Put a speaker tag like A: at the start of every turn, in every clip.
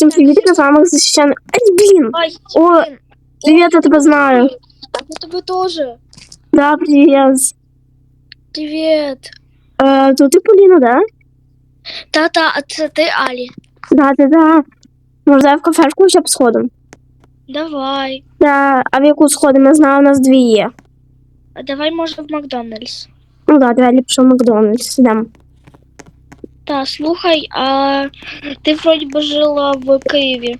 A: Всім привіт, я з вами захищений. Ай, блін!
B: Ай,
A: О,
B: блин.
A: Привіт, я тебе знаю.
B: Я тебе тоже.
A: Да, привіт.
B: Привет.
A: Е, то ти Поліна, да?
B: Та-та, а це ти Алі.
A: Да, да, да. Може, давай в кафешку ще сходимо?
B: Давай.
A: Да, а в яку сходимо? Я знаю, у нас дві є.
B: А давай може в Макдональдс.
A: Ну да, давай ліпше в Макдональдс. Йдемо.
B: Та, слухай, а ти вроді би жила в Києві.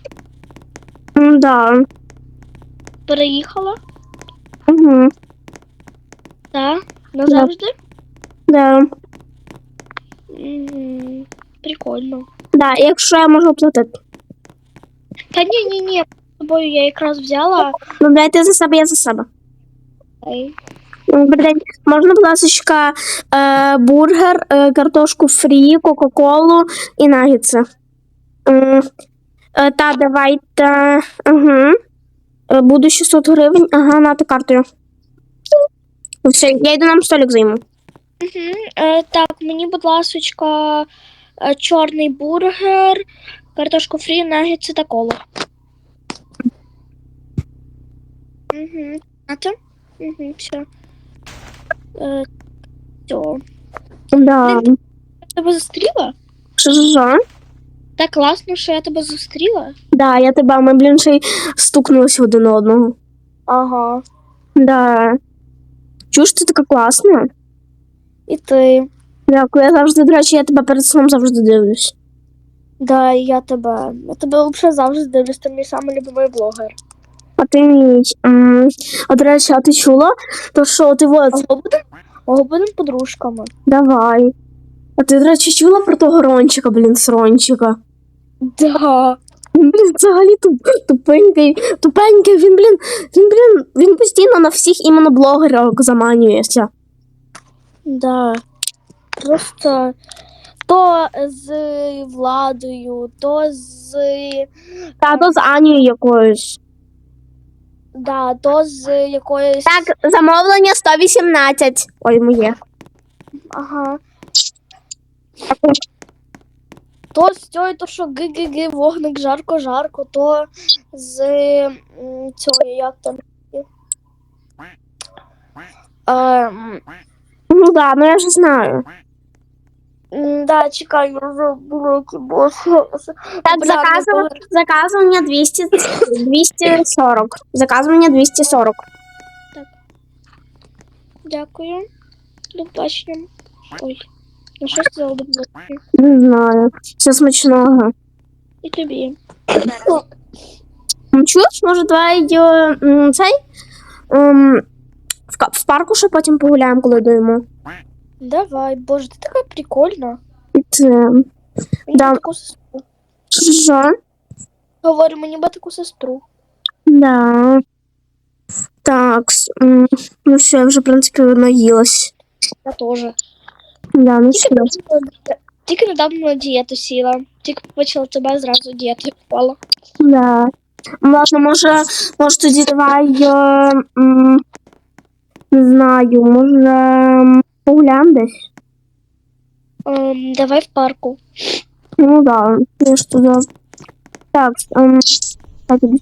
A: Да.
B: Переїхала?
A: Угу.
B: Так? Назавжди?
A: Да.
B: М, Прикольно.
A: Да, якщо я можу оплатити.
B: Та ні, ні, ні. З тобою я якраз взяла.
A: Ну, дайте за себе, я за себе.
B: Ей.
A: Добрий день. Можна, будь ласка, е, бургер, е, картошку фрі, кока-колу і нагетси. М, е, Та, давайте. Угу. Е, Буде 600 гривень. Ага, нате картою. Все, я йду нам столик займу.
B: Угу. Е, так, мені, будь ласочка, е, чорний бургер, картошку фрі, нагетси та колу. Угу. Угу, все. Е.
A: Да.
B: Я тебе зустріла?
A: Що, що, що?
B: Так класно, що я тебе зустріла.
A: Да, я тебе, ми, блін, ще й стукнулися один одного.
B: Ага.
A: Да. Чуєш, ти така класна?
B: І ти.
A: Дякую, я завжди, до речі, я тебе перед сном завжди дивлюсь.
B: Да, і я тебе. Я тебе взагалі завжди дивлюсь, ти мій самий любимий блогер.
A: А ти мій. А до речі, а ти чула? То що ти от,
B: Ого, будемо подружками.
A: давай. А ти, до речі, чула про того Рончика, блін, срончика?
B: Да.
A: Він, блін, взагалі туп, тупенький, тупенький, він, блін, він, блін, він постійно на всіх іменно блогерах заманюється.
B: Да. Просто то з владою, то з.
A: Та то з Анією якоюсь.
B: Да, то з якоюсь.
A: Так, замовлення 118. Ой, моє.
B: Ага. То з цією, то що ги-ги-ги, вогник, жарко-жарко, то з цією, як там. Ем,
A: Ну да, ну я ж знаю.
B: Да, чекай, я забула, які бос.
A: Так, заказу, заказування 200, 240. Заказування 240. Так.
B: Дякую. До побачення. Ой. Ну що сказала до побачення?
A: Не знаю. Все смачного.
B: І тобі.
A: М, Чуєш, може, давай цей в, парку ще потім погуляємо, коли йдемо.
B: Давай, боже, ти така прикольна.
A: І Це...
B: Мені
A: Да.
B: би таку сестру.
A: Що?
B: Говорю, мені би таку сестру.
A: Да. Так, с- м, ну все, я вже, в принципі, наїлась.
B: Я теж.
A: Да, ну
B: Тільки,
A: все.
B: недавно- тільки недавно на дієту сіла. Тільки побачила тебе зразу дієту впала.
A: Да. Ладно, може, може тоді давай, е, м, не знаю, може м, Погуляємо десь?
B: Ем, давай в парку.
A: Ну да, я ж туди. Так, ем, так, сюди.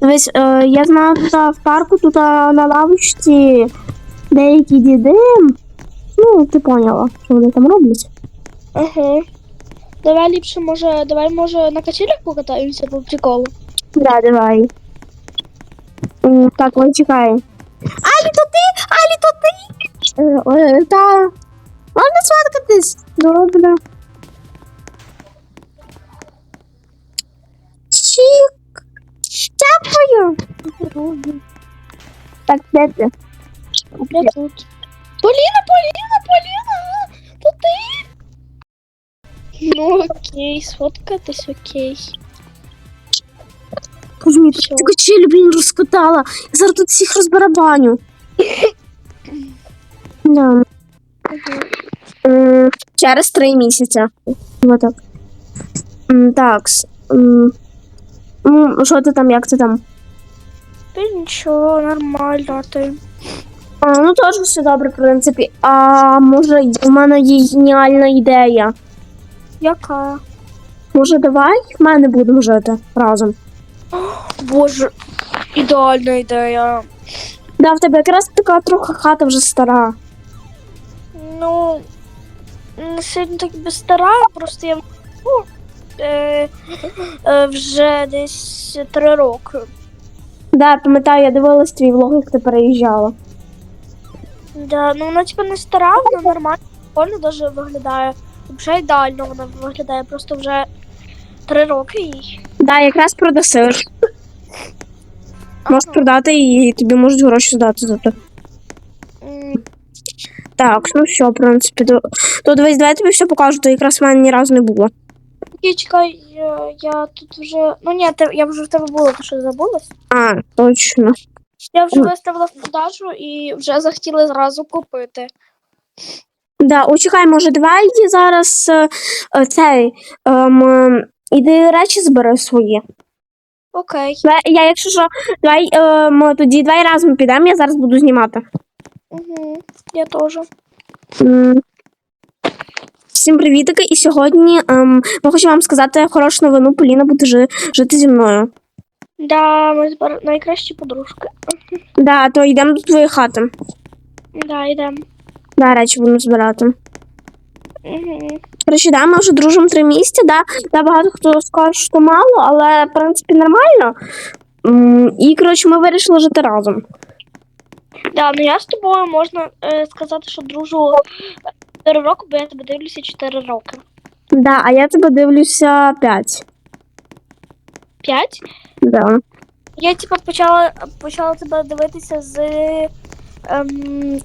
A: Дивись, е, я знаю, тут в парку тут а, на лавочці деякі діди. Ну, ти поняла, що вони там роблять.
B: Ага. Давай ліпше, може, давай, може, на качелях покатаємося по приколу.
A: Да, давай. М, Так, ой, чекай. Алі, Та. Можна сфоткатись? Добре. Чик. Дякую. Так, де ти?
B: Я тут. Поліна, Поліна, Поліна! То ти? Ну окей, сфоткатись окей.
A: Боже мій,
B: Що?
A: ти качелі, блін, розкатала. Я зараз тут всіх розбарабаню. Да. Через три місяці. Вот так. Ну, що ти там, як ти там?
B: Та нічого, нормально, а ти.
A: А, ну теж все добре, в принципі. А може, в мене є геніальна ідея.
B: Яка?
A: Може, давай в мене будемо жити разом.
B: Боже, ідеальна ідея.
A: Да, в тебе якраз така трохи хата вже стара.
B: Ну, не сильно так би стара, просто я ну, е, е, вже десь три роки.
A: Да, пам'ятаю, я дивилась твій влог, як ти переїжджала.
B: Да, ну вона типу не стара, вона нормально, прикольно даже виглядає. Вже ідеально вона виглядає, просто вже три роки їй.
A: Да, якраз продасиш. Можеш продати і тобі можуть гроші здати за те. Так, ну все, в принципі, то, то дивись, давай я тобі все покажу, то якраз в мене ні разу не було.
B: Окей, чекай, я, я тут вже. Ну ні, те- я вже в тебе була, ти що забулась?
A: А, точно.
B: Я вже виставила в продажу і вже захотіли зразу купити.
A: Да, о, чекай, може, давай зараз е, е, цей. Ем, іди речі збери свої.
B: Окей.
A: Давай, Я, якщо що, давай ем, тоді давай разом підемо, я зараз буду знімати.
B: Угу, я теж.
A: Всім привітики, і сьогодні ем, ми хочемо вам сказати хорошу новину. Поліна буде жи- жити зі мною.
B: Да, ми збер... найкращі подружки.
A: Да, то йдемо до твоєї хати.
B: Да, йдемо.
A: Да, речі будемо збирати.
B: Угу.
A: Коротше, да, ми вже дружимо три місяці, да, да, багато хто скаже, що мало, але в принципі нормально. І коротше, ми вирішили жити разом.
B: Да, ну я з тобою можна е, сказати, що дружу 4 роки, бо я тебе дивлюся 4 роки.
A: Да, а я тебе дивлюся п'ять.
B: 5?
A: Да.
B: Я типа почала, почала тебе дивитися з. Ем,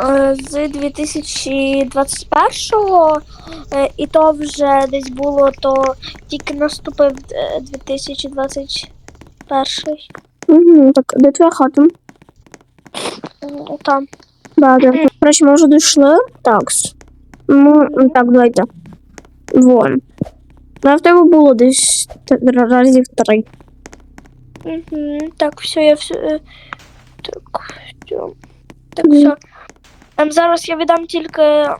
B: е, з 2021-го, е, і то вже десь було, то тільки наступив е, 2021.
A: Угу, так, де твоя хата?
B: Там.
A: Да, да. Коротше, ми вже дійшли. Так. Ну, так, давайте. Вон. Ну, в тебе було десь разів три.
B: Угу. Так, все, я все. Так, все. Так, все. Ем, зараз я віддам тільки м,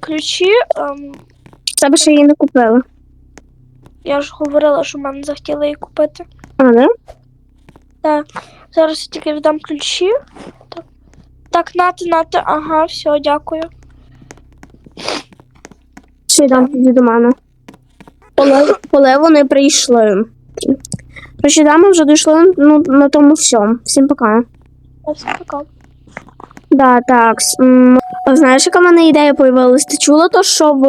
B: ключі. Ем,
A: Тебе ще її не купили.
B: я ж говорила, що мене захотіли її купити.
A: А, да?
B: Так, зараз я тільки віддам ключі. Так, так нати, нати, ага, все, дякую.
A: Ще йдемо тоді до мене. Коли, коли вони прийшли. Коротше, да, ми вже дійшли ну, на тому все. Всім пока.
B: Все пока.
A: Да, так. Знаєш, яка в мене ідея появилась? Ти чула то, що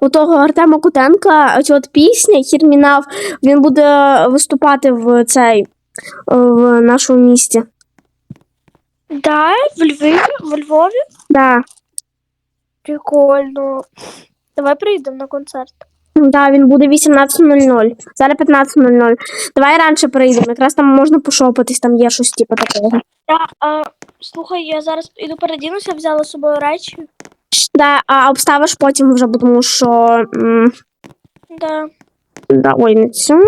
A: у того Артема Кутенка от пісня Хірмінав, він буде виступати в цей в нашому місті.
B: Да, в Львові, в Львові?
A: Да.
B: Прикольно. Давай приїдемо на концерт.
A: Да, він буде 18.00. Зараз 15.00. Давай раніше прийдемо. Якраз там можна пошопитись, там є щось типу такого.
B: Да, а, слухай, я зараз іду передінуся, взяла з собою речі.
A: Да, а обставиш потім вже, бо тому що. м,
B: Да.
A: Да, ой, не цю.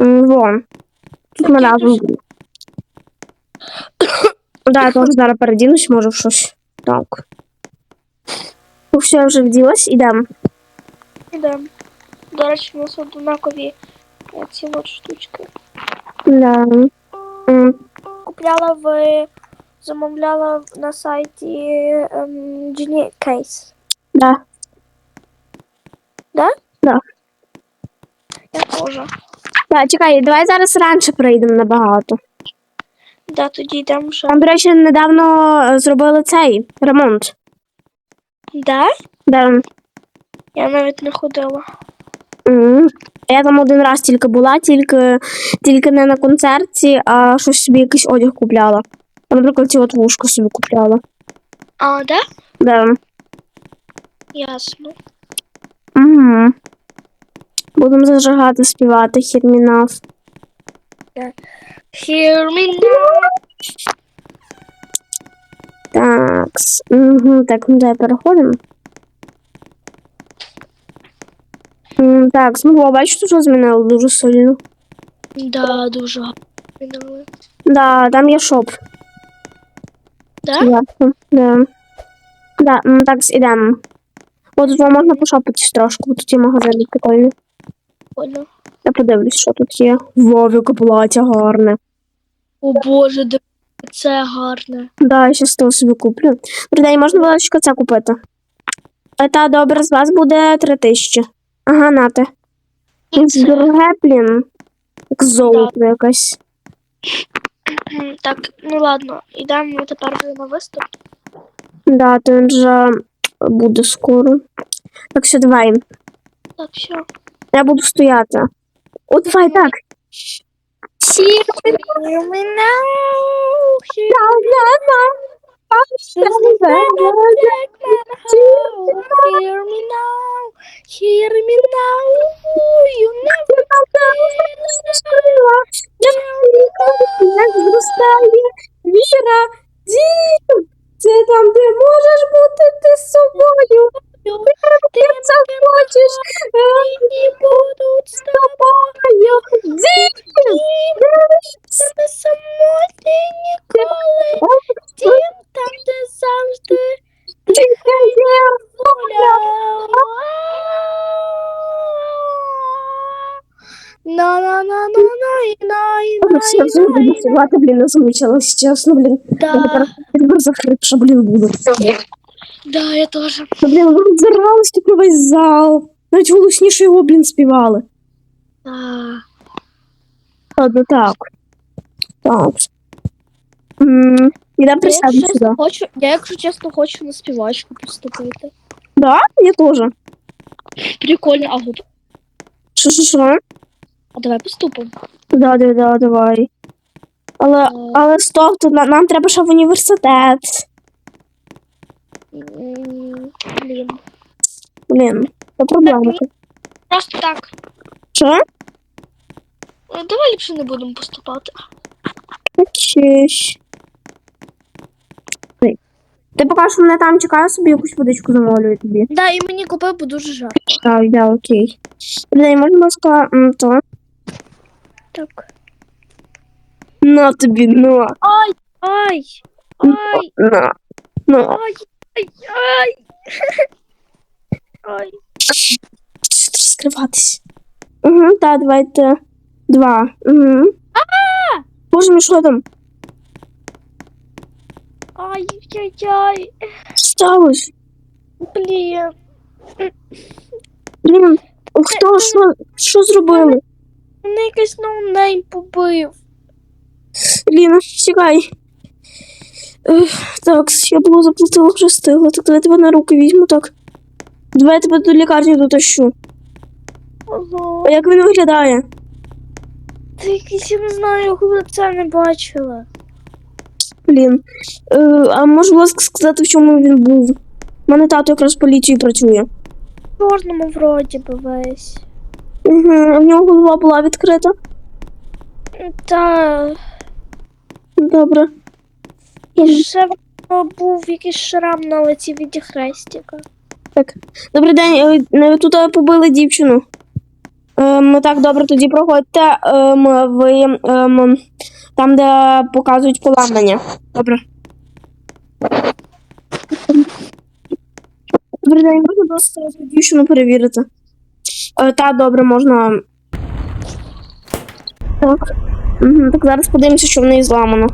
A: М, Вон. Тут ми
B: Окей,
A: разом.
B: дуже-
A: будемо. Да, я теж зараз передінусь, може в щось. Так. Ну, все, я вже вділась, ідемо.
B: Ідемо. До речі, у нас однакові е, ці от штучки.
A: Да. М,
B: Купляла в. Замовляла на сайті ем, Genie Case.
A: Да.
B: Да?
A: Да.
B: Я теж.
A: Так, чекай, давай зараз раніше прийдемо набагато.
B: Да, тоді йдемо ще.
A: Там, до речі, недавно е, зробили цей ремонт.
B: Да?
A: Да.
B: Я навіть не ходила.
A: М. Я там один раз тільки була, тільки, тільки не на концерті, а щось собі якийсь одяг купляла. А, Наприклад, ці от вушка собі купляла.
B: А, да?
A: Да.
B: Ясно.
A: Угу. Будемо зажигати, співати хірмінав.
B: Me.
A: Так. Угу. Так, ну давай переходимо. Так, ну, бачите, що змінило дуже сильно.
B: Да, дуже гарно.
A: Да, там є шоп.
B: Да?
A: Ясно. Да. Да, так, ідемо. От тут можна пошопитись трошки, тут є магазин прикольний.
B: Прикольно.
A: Я подивлюсь, що тут є. Вовіка плаття гарне.
B: О боже, де це гарне.
A: Да, я щас того собі куплю. Добрий можна було це купити. Та добре, з вас буде три тисячі. Ага, нате. Дороге, блін. Як золото якесь.
B: Так, ну ладно, йдемо тепер на виступ.
A: Да, то він вже буде скоро. Так що давай.
B: Так, все.
A: Я буду стояти. О, давай так.
B: Hear me now, hear Hear me now, hear me now, you never
A: Як зростає віра, дім. Це там, де можеш бути ти собою. Ти це хочеш е,
B: не будуть
A: з тобою. Дім.
B: тебе самоти ніколи. Дім там, де завжди
A: Чекає
B: воля. на на на на на на
A: Я все вже буду
B: на
A: співати, блін, не замучилась, чесно, блін. Я
B: Да,
A: тепер, я тепер захрипша, блін, буду.
B: Да, я теж.
A: Ну, блін, ви роззирались тут на весь зал. Навіть голосніше його, блін, співали.
B: Да.
A: Ладно, так. Так. М,
B: Я, якщо
A: сюди.
B: чесно, хочу, я, якщо чесно, хочу на співачку поступити.
A: Да? Я теж.
B: Прикольно, а гуп.
A: Що, що, що?
B: А давай поступимо.
A: Да, да, да, давай. Але, але стоп, тут на- нам треба ще в університет.
B: М, Блін.
A: Блін, це проблема.
B: Просто так.
A: Що?
B: Е, Давай ліпше не будемо поступати.
A: Окей. Ти поки що мене там чекаю, собі якусь водичку замовлюю тобі.
B: Да, і мені купив, бо дуже жарко.
A: Так, да, окей. Блін, можна, будь ласка, м, то?
B: Так.
A: На тобі, на.
B: Ай! Ай! Ай!
A: На. На.
B: Ай! Ай! Ай!
A: Скриватись? Угу, так, давайте. Два. Угу. Боже мій, що там?
B: Ай! Ай!
A: Що сталося?
B: Блін.
A: Блін, хто, що, що зробили?
B: Мене якийсь ноунейм побив.
A: Ліна, чекай. Ех, Так, я було заплатила, вже стигла. Так давай тебе на руки візьму, так. Давай я тебе до лікарні дотащу.
B: Ого.
A: А як він виглядає?
B: Ти якийсь, я не знаю, його лиця не бачила.
A: Блін. Е, а може, будь ласка, сказати, в чому він був? У мене тато якраз в поліції працює.
B: В чорному вроді би весь.
A: Угу, а в нього голова була відкрита.
B: Та
A: Добре.
B: І ще був якийсь шрам на лиці від хрестика.
A: Добрий день. е, е, Тут побили дівчину. Ем, так, добре, тоді проходьте. Ем, ви ем, там, де показують поламання. Добре. Добрий день, можна просто дівчину перевірити. Е, та, добре, можна. Так. Угу, так, зараз подивимося, що в неї зламано.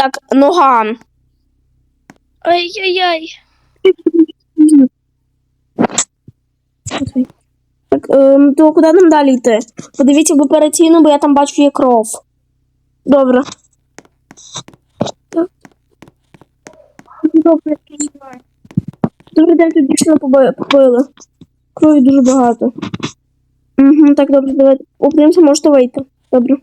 A: Так, нога.
B: Ай-яй-яй.
A: Так, ем, то куди нам далі йти? Подивіться в операційну, бо я там бачу є кров. Добре. Так. Добре, Добре, де тут дівчину поби- побили. Крові дуже багато. Угу, так, добре, давайте. Опнемося, можете вийти. Добре.